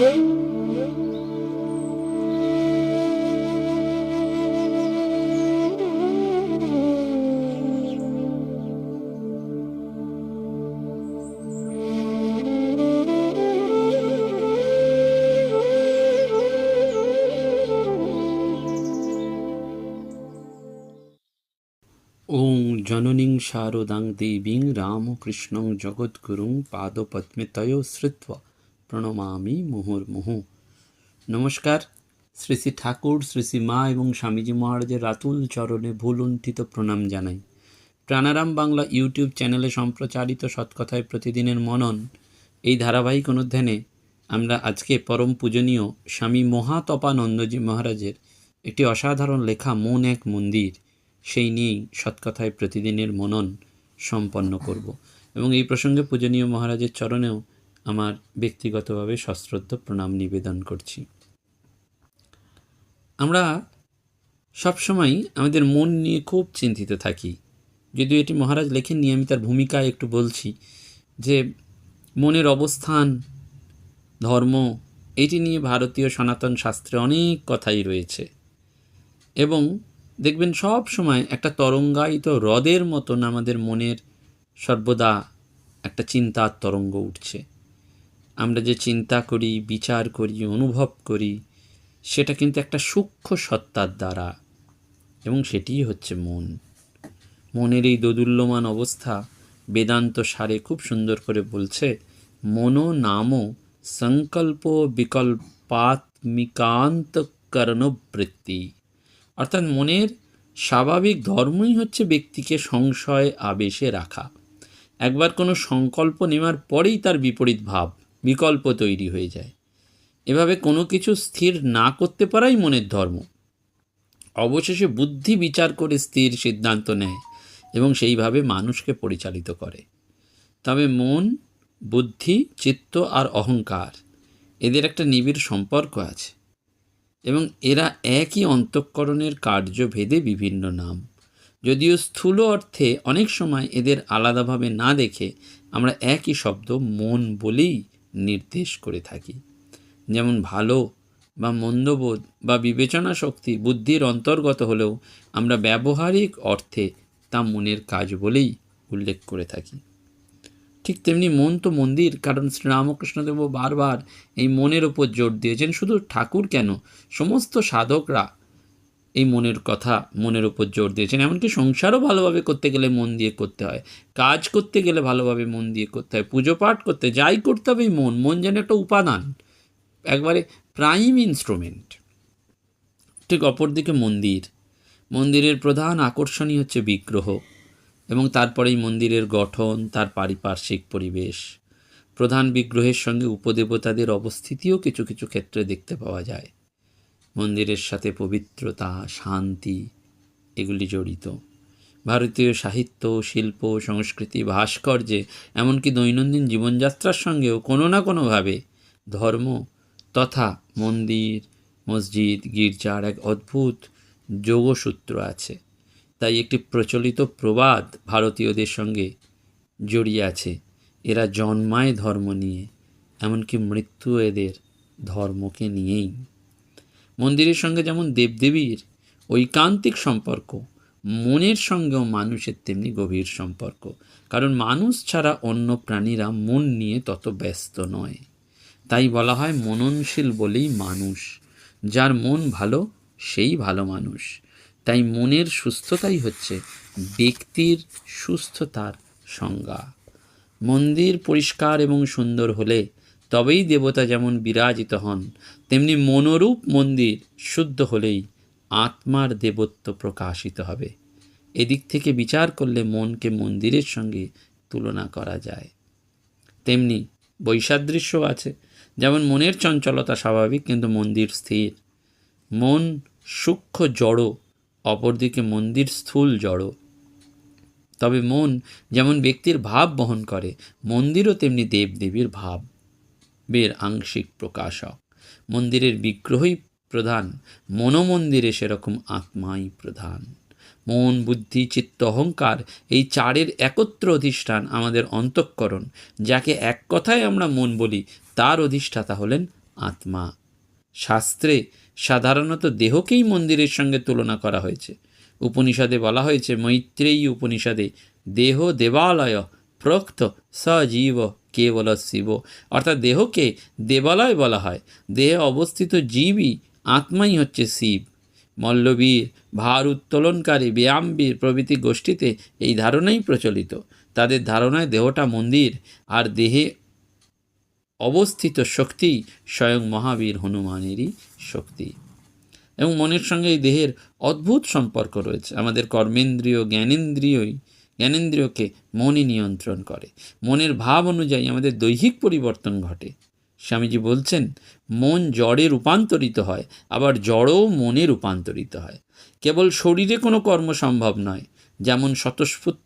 ওং জননীং শারদাং দেবীং রামকৃষ্ণং জগদ্গুরুং পাদপদ্মে তয় শ্রুত্বা প্রণমামি মুহুর্মুহু নমস্কার। শ্রী শ্রী ঠাকুর, শ্রী শ্রী মা এবং স্বামীজি মহারাজের রাতুল চরণে ভুলুণ্ঠিত প্রণাম জানাই। প্রাণারাম বাংলা ইউটিউব চ্যানেলে সম্প্রচারিত সৎকথায় প্রতিদিনের মনন এই ধারাবাহিক অনুধ্যানে আমরা আজকে পরম পূজনীয় স্বামী মহাতপানন্দজি মহারাজের একটি অসাধারণ লেখা মন এক মন্দির সেই নিয়েই সৎকথায় প্রতিদিনের মনন সম্পন্ন করব। এবং এই প্রসঙ্গে পূজনীয় মহারাজের চরণেও আমার ব্যক্তিগতভাবে সশ্রদ্ধ প্রণাম নিবেদন করছি। আমরা সবসময় আমাদের মন নিয়ে খুব চিন্তিত থাকি। যদিও এটি মহারাজ লেখেননি, আমি তার ভূমিকা একটু বলছি যে, মনের অবস্থান, ধর্ম, এটি নিয়ে ভারতীয় সনাতন শাস্ত্রে অনেক কথাই রয়েছে। এবং দেখবেন সব সময় একটা তরঙ্গায়িত হ্রদের মতন আমাদের মনের সর্বদা একটা চিন্তার তরঙ্গ উঠছে। আমরা যে চিন্তা করি, বিচার করি, অনুভব করি, সেটা কিন্তু একটা সূক্ষ্ম সত্তার দ্বারা। এবং সেটিই হচ্ছে মন। মনের এই দোদুল্যমান অবস্থা বেদান্ত সারে খুব সুন্দর করে বলছে, মনো নামো সংকল্প বিকল্পাত্মিকান্ত কর্ণবৃত্তি। অর্থাৎ মনের স্বাভাবিক ধর্মই হচ্ছে ব্যক্তিকে সংশয়, আবেশে রাখা। একবার কোনো সংকল্প নেওয়ার পরেই তার বিপরীত ভাব বিকল্প তৈরি হয়ে যায়। এভাবে কোনো কিছু স্থির না করতে পারাই মনের ধর্ম। অবশেষে বুদ্ধি বিচার করে স্থির সিদ্ধান্ত নেয় এবং সেইভাবে মানুষকে পরিচালিত করে। তবে মন, বুদ্ধি, চিত্ত আর অহংকার এদের একটা নিবিড় সম্পর্ক আছে এবং এরা একই অন্তঃকরণের কার্যভেদে বিভিন্ন নাম। যদিও স্থূল অর্থে অনেক সময় এদের আলাদাভাবে না দেখে আমরা একই শব্দ মন বলেই নির্দেশ করে থাকি। যেমন ভালো বা মন্দবোধ বা বিবেচনা শক্তি বুদ্ধির অন্তর্গত হলেও আমরা ব্যবহারিক অর্থে তা মনের কাজ বলেই উল্লেখ করে থাকি। ঠিক তেমনি মন তো মন্দির, কারণ শ্রীরামকৃষ্ণদেব বারবার এই মনের ওপর জোর দিয়েছেন, শুধু ঠাকুর কেন? সমস্ত সাধকরা এই মনের কথা মনের ওপর জোর দিয়েছেন। এমনকি সংসারও ভালোভাবে করতে গেলে মন দিয়ে করতে হয়। কাজ করতে গেলে ভালোভাবে মন দিয়ে করতে হয়। পুজো পাঠ করতে, যাই করতে হবে মন মন যেন একটা উপাদান, একবারে প্রাইম ইনস্ট্রুমেন্ট ঠিক অপরদিকে মন্দির। মন্দিরের প্রধান আকর্ষণই হচ্ছে বিগ্রহ এবং তারপরেই মন্দিরের গঠন, তার পারিপার্শ্বিক পরিবেশ। প্রধান বিগ্রহের সঙ্গে উপদেবতাদের অবস্থিতিও কিছু কিছু ক্ষেত্রে দেখতে পাওয়া যায়। মন্দিরের সাথে পবিত্রতা, শান্তি, এগুলি জড়িত। ভারতীয় সাহিত্য, শিল্প, সংস্কৃতি, ভাস্কর্যে, এমনকি দৈনন্দিন জীবনযাত্রার সঙ্গেও কোনো না কোনোভাবে ধর্ম তথা মন্দির, মসজিদ, গির্জার এক অদ্ভুত যোগসূত্র আছে। তাই একটি প্রচলিত প্রবাদ ভারতীয়দের সঙ্গে জড়িয়ে আছে। এরা জন্মায় ধর্ম নিয়ে, এমনকি মৃত্যু এদের ধর্মকে নিয়েই। মন্দিরের সঙ্গে যেমন দেবদেবীর ঐকান্তিক সম্পর্ক, মনের সঙ্গেও মানুষের তেমনি গভীর সম্পর্ক। কারণ মানুষ ছাড়া অন্য প্রাণীরা মন নিয়ে তত ব্যস্ত নয়। তাই বলা হয় মননশীল বলেই মানুষ। যার মন ভালো, সেই ভালো মানুষ। তাই মনের সুস্থতাই হচ্ছে ব্যক্তির সুস্থতার সংজ্ঞা। মন্দির পরিষ্কার এবং সুন্দর হলে তবেই দেবতা যেমন বিরাজিত হন তেমনি মনোরূপ মন্দির শুদ্ধ হলেই আত্মার দেবত্ব প্রকাশিত হবে। এদিক থেকে বিচার করলে মনকে মন্দিরের সঙ্গে তুলনা করা যায়। তেমনি বৈসাদৃশ্য আছে, যেমন মনের চঞ্চলতা স্বাভাবিক কিন্তু মন্দির স্থির। মন সূক্ষ্ম জড়, অপরদিকে মন্দির স্থূল জড়। তবে মন যেমন ব্যক্তির ভাব বহন করে, মন্দিরও তেমনি দেবদেবীর ভাব বের আংশিক প্রকাশক। মন্দিরের বিগ্রহই প্রধান, মনোমন্দিরে সেরকম আত্মাই প্রধান। মন, বুদ্ধি, চিত্ত, অহংকার এই চারের একত্র অধিষ্ঠান আমাদের অন্তঃকরণ, যাকে এক কথায় আমরা মন বলি, তার অধিষ্ঠাতা হলেন আত্মা। শাস্ত্রে সাধারণত দেহকেই মন্দিরের সঙ্গে তুলনা করা হয়েছে। উপনিষদে বলা হয়েছে, মৈত্রেয়ী উপনিষদে, দেহ দেবালয় প্রক্ত সজীব কেবল শিব? অর্থাৎ দেহকে দেবালয় বলা হয়। দেহে অবস্থিত জীবই আত্মাই হচ্ছে শিব। মল্লবীর ভার উত্তোলনকারী ব্যায়ামবীর প্রভৃতি গোষ্ঠীতে এই ধারণাই প্রচলিত। তাদের ধারণায় দেহটা মন্দির আর দেহে অবস্থিত শক্তি স্বয়ং মহাবীর হনুমানেরই শক্তি। এবং মনের সঙ্গে এই দেহের অদ্ভুত সম্পর্ক রয়েছে। আমাদের কর্মেন্দ্রীয়, জ্ঞানেন্দ্রিয়ই জ্ঞানেন্দ্রিয়কে মনই নিয়ন্ত্রণ করে। মনের ভাব অনুযায়ী আমাদের দৈহিক পরিবর্তন ঘটে। স্বামীজি বলছেন, মন জড়ে রূপান্তরিত হয়, আবার জড়ও মনে রূপান্তরিত হয়। কেবল শরীরে কোনো কর্ম সম্ভব নয়, যেমন স্বতঃস্ফূর্ত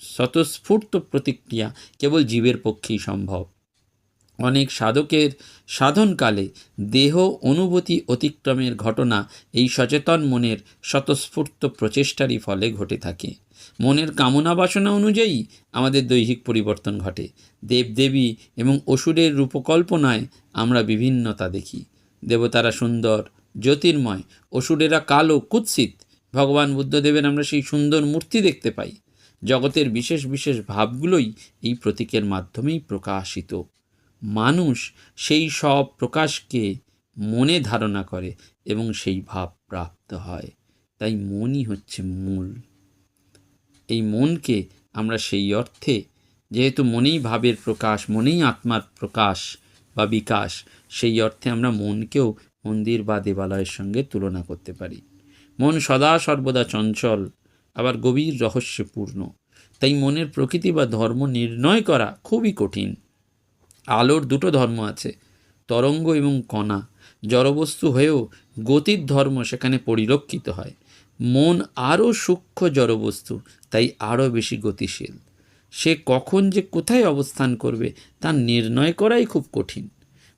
স্বতঃস্ফূর্ত প্রতিক্রিয়া কেবল জীবের পক্ষেই সম্ভব। অনেক সাধকের সাধনকালে দেহ অনুভূতি অতিক্রমের ঘটনা এই সচেতন মনের স্বতঃস্ফূর্ত প্রচেষ্টারই ফলে ঘটে থাকে। মনের কামনা বাসনা অনুযায়ী আমাদের দৈহিক পরিবর্তন ঘটে। দেবদেবী এবং অসুরের রূপকল্পনায় আমরা বিভিন্নতা দেখি। দেবতারা সুন্দর, জ্যোতির্ময়, অসুরেরা কালো, কুৎসিত। ভগবান বুদ্ধদেবের আমরা সেই সুন্দর মূর্তি দেখতে পাই। জগতের বিশেষ বিশেষ ভাবগুলোই এই প্রতীকের মাধ্যমেই প্রকাশিত। মানুষ সেই সব প্রকাশকে মনে ধারণা করে এবং সেই ভাব প্রাপ্ত হয়। তাই মনই হচ্ছে মূল। এই মনকে আমরা সেই অর্থে, যেহেতু মনেই ভাবের প্রকাশ, মনেই আত্মার প্রকাশ বা বিকাশ, সেই অর্থে আমরা মনকেও মন্দির বা দেবালয়ের সঙ্গে তুলনা করতে পারি। মন সদা সর্বদা চঞ্চল, আবার গভীর রহস্যপূর্ণ। তাই মনের প্রকৃতি বা ধর্ম নির্ণয় করা খুবই কঠিন। আলোর দুটো ধর্ম আছে, তরঙ্গ এবং কণা। জড়বস্তু হয়েও গতির ধর্ম সেখানে পরিলক্ষিত হয়। মন আরও সূক্ষ্ম জড়বস্তু, তাই আরও বেশি গতিশীল। সে কখন যে কোথায় অবস্থান করবে, তা নির্ণয় করাই খুব কঠিন।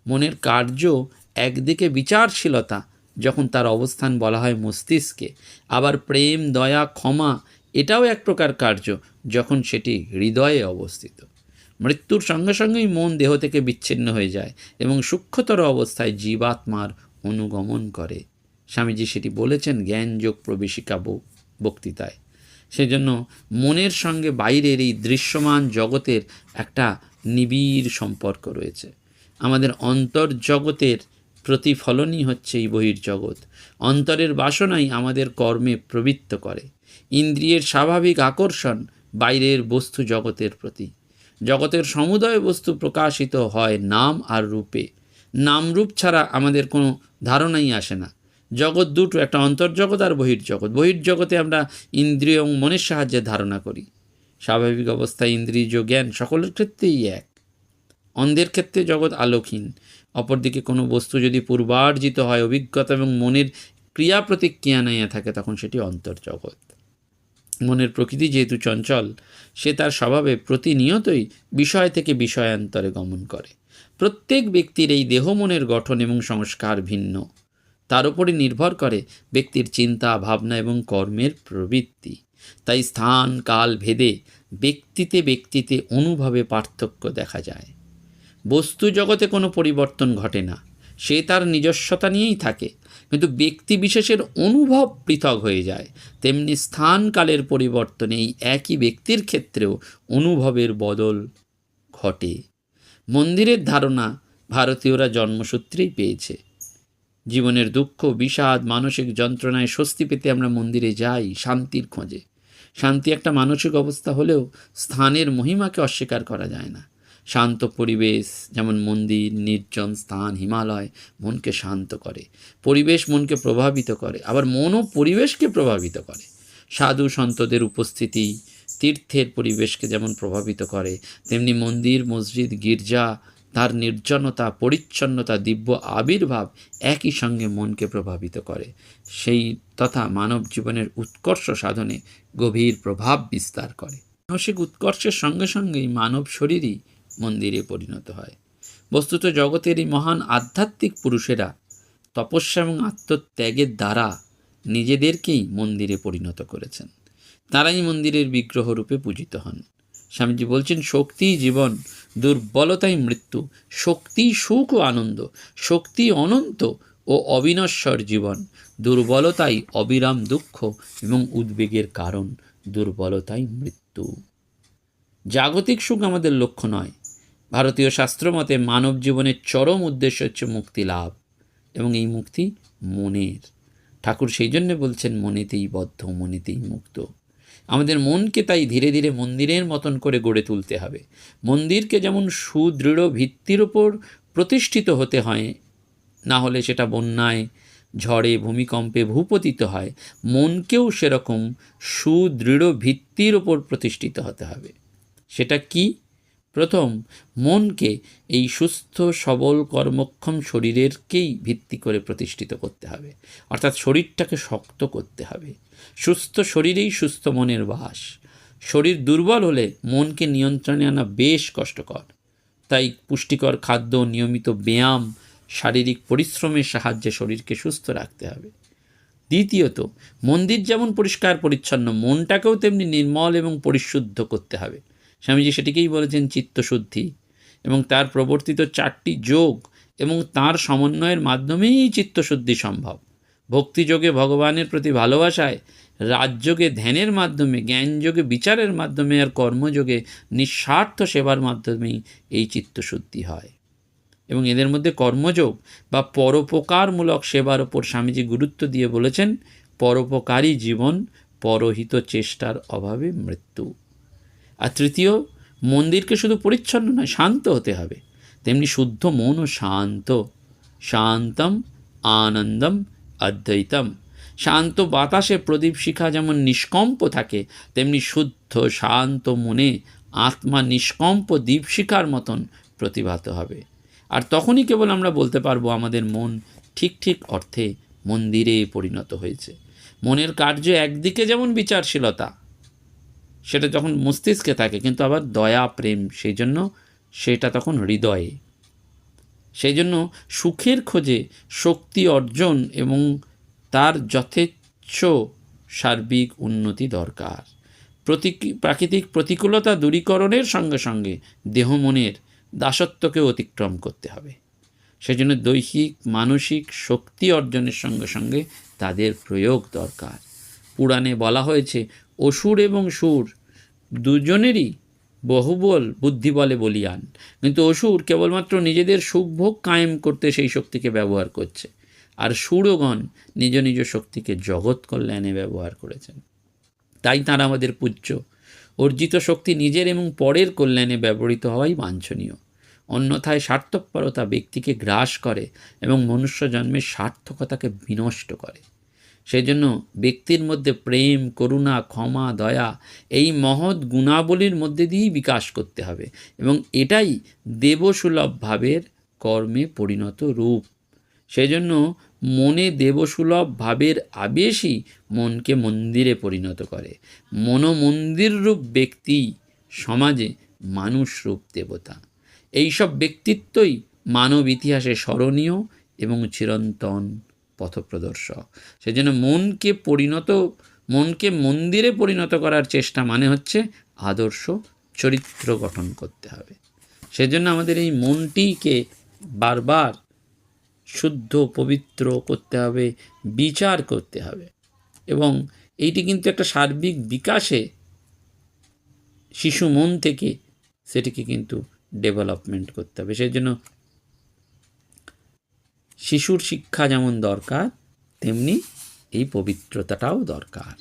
মনের কার্য একদিকে বিচারশীলতা, যখন তার অবস্থান বলা হয় মস্তিষ্কে। আবার প্রেম, দয়া, ক্ষমা, এটাও এক প্রকার কার্য, যখন সেটি হৃদয়ে অবস্থিত। মৃত্যুর সঙ্গে সঙ্গেই মন দেহ থেকে বিচ্ছিন্ন হয়ে যায় এবং সূক্ষ্মতর অবস্থায় জীবাত্মার অনুগমন করে। স্বামীজি সেটি বলেছেন জ্ঞানযোগ প্রবেশিকা বক্তৃতায়। সেজন্য মনের সঙ্গে বাইরের এই দৃশ্যমান জগতের একটা নিবিড় সম্পর্ক রয়েছে। আমাদের অন্তর্জগতের প্রতিফলনই হচ্ছে এই বহির্জগৎ। অন্তরের বাসনাই আমাদের কর্মে প্রবৃত্ত করে। ইন্দ্রিয়ের স্বাভাবিক আকর্ষণ বাইরের বস্তু জগতের প্রতি। জগতের সমুদয় বস্তু প্রকাশিত হয় নাম আর রূপে। নাম রূপ ছাড়া আমাদের কোনো ধারণাই আসে না। জগৎ দুটো, একটা অন্তর্জগৎ আর বহির্জগৎ। বহির্জগতে আমরা ইন্দ্রিয় এবং মনের সাহায্যে ধারণা করি। স্বাভাবিক অবস্থায় ইন্দ্রিয়, জ্ঞান সকলের ক্ষেত্রেই এক। অন্ধের ক্ষেত্রে জগৎ আলোকহীন। অপরদিকে কোনো বস্তু যদি পূর্বার্জিত হয়, অভিজ্ঞতা এবং মনের ক্রিয়া প্রতিক্রিয়া নিয়ে থাকে, তখন সেটি অন্তর্জগৎ। মনের প্রকৃতি যেহেতু চঞ্চল, সে তার স্বভাবে প্রতিনিয়তই বিষয় থেকে বিষয়ান্তরে গমন করে। প্রত্যেক ব্যক্তির এই দেহ মনের গঠন এবং সংস্কার ভিন্ন। তার উপরে নির্ভর করে ব্যক্তির চিন্তা, ভাবনা এবং কর্মের প্রবৃত্তি। তাই স্থান, কাল, ভেদে ব্যক্তিতে ব্যক্তিতে অনুভবে পার্থক্য দেখা যায়। বস্তু জগতে কোনো পরিবর্তন ঘটে না। সে তার নিজস্বতা নিয়েই থাকে। কিন্তু ব্যক্তি বিশেষের অনুভব পৃথক হয়ে যায়। তেমনি স্থান কালের পরিবর্তনে এই একই ব্যক্তির ক্ষেত্রেও অনুভবের বদল ঘটে। মন্দিরের ধারণা ভারতীয়রা জন্মসূত্রেই পেয়েছে। জীবনের দুঃখ, বিষাদ, মানসিক যন্ত্রণায় স্বস্তি পেতে আমরা মন্দিরে যাই শান্তির খোঁজে। শান্তি একটা মানসিক অবস্থা হলেও স্থানের মহিমাকে অস্বীকার করা যায় না। শান্ত পরিবেশ, যেমন মন্দির, নির্জন স্থান, হিমালয়, মনকে শান্ত করে। পরিবেশ মনকে প্রভাবিত করে, আবার মনও পরিবেশকে প্রভাবিত করে। সাধু সন্তদের উপস্থিতি তীর্থের পরিবেশকে যেমন প্রভাবিত করে, তেমনি মন্দির, মসজিদ, গির্জা, তার নির্জনতা, পরিচ্ছন্নতা, দিব্য আবির্ভাব একই সঙ্গে মনকে প্রভাবিত করে। সেই তথা মানব জীবনের উৎকর্ষ সাধনে গভীর প্রভাব বিস্তার করে। মানসিক উৎকর্ষের সঙ্গে সঙ্গেই মানব শরীরই মন্দিরে পরিণত হয়। বস্তুত জগতের এই মহান আধ্যাত্মিক পুরুষেরা তপস্যা এবং আত্মত্যাগের দ্বারা নিজেদেরকেই মন্দিরে পরিণত করেছেন। তারাই মন্দিরের বিগ্রহ রূপে পূজিত হন। স্বামীজি বলছেন, শক্তি জীবন, দুর্বলতাই মৃত্যু, শক্তি সুখ ও আনন্দ, শক্তি অনন্ত ও অবিনশ্বর জীবন, দুর্বলতাই অবিরাম দুঃখ এবং উদ্বেগের কারণ, দুর্বলতাই মৃত্যু। জাগতিক সুখ আমাদের লক্ষ্য নয় ভারতীয় শাস্ত্র মতে মানব জীবনের চরম উদ্দেশ্য হচ্ছে মুক্তি লাভ এবং এই মুক্তি মনের। ঠাকুর সেই জন্য বলছেন, মনেতেই বদ্ধ, মনেতেই মুক্ত। আমাদের মনকে তাই ধীরে ধীরে মন্দিরের মতন করে গড়ে তুলতে হবে। মন্দিরকে যেমন সুদৃঢ় ভিত্তির ওপর প্রতিষ্ঠিত হতে হয়, না হলে সেটা বন্যায়, ঝড়ে, ভূমিকম্পে ভূপতিত হয়, মনকেও সেরকম সুদৃঢ় ভিত্তির ওপর প্রতিষ্ঠিত হতে হবে। সেটা কি? প্রথম, মনকে এই সুস্থ, সবল, কর্মক্ষম শরীরেরকেই ভিত্তি করে প্রতিষ্ঠিত করতে হবে। অর্থাৎ শরীরটাকে শক্ত করতে হবে। সুস্থ শরীরেই সুস্থ মনের বাস। শরীর দুর্বল হলে মনকে নিয়ন্ত্রণে আনা বেশ কষ্টকর। তাই পুষ্টিকর খাদ্য, নিয়মিত ব্যায়াম, শারীরিক পরিশ্রমের সাহায্যে শরীরকে সুস্থ রাখতে হবে। দ্বিতীয়ত, মন্দির যেমন পরিষ্কার পরিচ্ছন্ন মনটাকেও তেমনি নির্মল এবং পরিশুদ্ধ করতে হবে। স্বামীজি সেটিকেই বলেছেন চিত্তশুদ্ধি। এবং তার প্রবর্তিত চারটি যোগ এবং তার সমন্বয়ের মাধ্যমেই চিত্তশুদ্ধি সম্ভব। ভক্তিযোগে ভগবানের প্রতি ভালোবাসায় রাজযোগে ধ্যানের মাধ্যমে জ্ঞানযোগে বিচারের মাধ্যমে আর কর্মযোগে নিঃস্বার্থ সেবার মাধ্যমেই এই চিত্তশুদ্ধি হয়। এবং এদের মধ্যে কর্মযোগ বা পরোপকারমূলক সেবার ওপর স্বামীজি গুরুত্ব দিয়ে বলেছেন, পরোপকারী জীবন পরহিত চেষ্টার অভাবে মৃত্যু। আর তৃতীয়, মন্দিরকে শুধু পরিচ্ছন্ন নয়, শান্ত হতে হবে। তেমনি শুদ্ধ মন ও শান্ত। শান্তম আনন্দম অদ্বৈতম। শান্ত বাতাসে প্রদীপ শিখা যেমন নিষ্কম্প থাকে, তেমনি শুদ্ধ, শান্ত মনে আত্মা নিষ্কম্প দীপশিখার মতন প্রতিভাত হবে। আর তখনই কেবল আমরা বলতে পারব, আমাদের মন ঠিক ঠিক অর্থে মন্দিরে পরিণত হয়েছে। মনের কার্য একদিকে যেমন বিচারশীলতা সেটা যখন মস্তিষ্কে থাকে, কিন্তু আবার দয়া, প্রেম, সেই জন্য সেটা তখন হৃদয়ে। সেই জন্য সুখের খোঁজে শক্তি অর্জন এবং তার যথেচ্ছ সার্বিক উন্নতি দরকার। প্রতীক, প্রাকৃতিক প্রতিকূলতা দূরীকরণের সঙ্গে সঙ্গে দেহ মনের দাসত্বকে অতিক্রম করতে হবে। সেজন্য দৈহিক, মানসিক শক্তি অর্জনের সঙ্গে সঙ্গে তাদের প্রয়োগ দরকার। পুরাণে বলা হয়েছে অসুর এবং সুর দুজনেরই বহুবল বুদ্ধি বলে বলিয়ান। কিন্তু অসুর কেবলমাত্র নিজেদের সুখভোগ কায়েম করতে সেই শক্তিকে ব্যবহার করছে, আর সুরগণ নিজ নিজ শক্তিকে জগৎ কল্যাণে ব্যবহার করেছেন। তাই তারা আমাদের পূজ্য। অর্জিত শক্তি নিজের এবং পরের কল্যাণে ব্যবহৃত হওয়াই বাঞ্ছনীয়। অন্যথায় স্বার্থপরতা ব্যক্তিকে গ্রাস করে এবং মনুষ্য জন্মের সার্থকতাকে বিনষ্ট করে। সেই জন্য ব্যক্তির মধ্যে প্রেম, করুণা, ক্ষমা, দয়া এই মহৎ গুণাবলীর মধ্যে দিয়েই বিকাশ করতে হবে এবং এটাই দেবসুলভ ভাবের কর্মে পরিণত রূপ। সেই জন্য মনে দেবসুলভ ভাবের আবেশই মনকে মন্দিরে পরিণত করে। মনোমন্দির রূপ ব্যক্তি, সমাজে মানুষ রূপ দেবতা। এইসব ব্যক্তিত্বই মানব ইতিহাসে স্মরণীয় এবং চিরন্তন পথপ্রদর্শক। সেজন্য মনকে পরিণত, মনকে মন্দিরে পরিণত করার চেষ্টা মানে হচ্ছে আদর্শ চরিত্র গঠন করতে হবে। সেজন্য আমাদের এই মনটিকে বারবার শুদ্ধ, পবিত্র করতে হবে, বিচার করতে হবে। এবং এইটি কিন্তু একটা সার্বিক বিকাশে শিশু মন থেকে সেটিকে কিন্তু ডেভেলপমেন্ট করতে হবে। সেই জন্য শিশুর শিক্ষা যেমন দরকার, তেমনি এই পবিত্রতাটাও দরকার।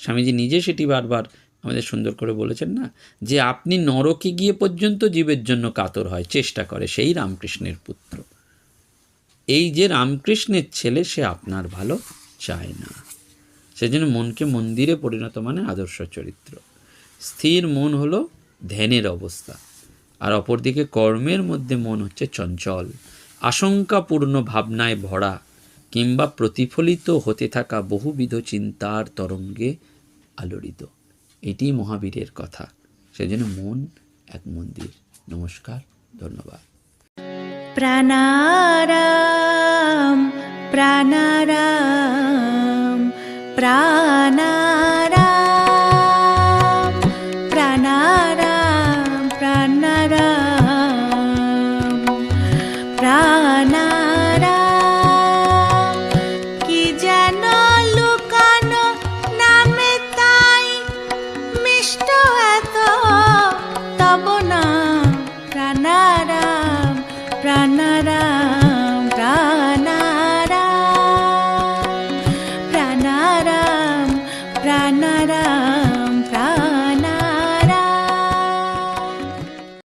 স্বামীজি নিজে সেটি বারবার আমাদের সুন্দর করে বলেছেন না, যে আপনি নরকে গিয়ে পর্যন্ত জীবের জন্য কাতর হয়, চেষ্টা করে সেই রামকৃষ্ণের পুত্র। এই যে রামকৃষ্ণের ছেলে, সে আপনার ভালো চায় না। সেজন্য মনকে মন্দিরে পরিণত মানে আদর্শ চরিত্র। স্থির মন হলো ধ্যানের অবস্থা, আর অপরদিকে কর্মের মধ্যে মন হচ্ছে চঞ্চল। আশঙ্কাপূর্ণ ভাবনায় ভরা কিংবা প্রতিফলিত হতে থাকা বহুবিধ চিন্তার তরঙ্গে আলোড়িত। এটি মহাবীরের কথা। সেজন্য মন এক মন্দির। নমস্কার, ধন্যবাদ। প্রাণারাম প্রাণারাম প্রাণারাম।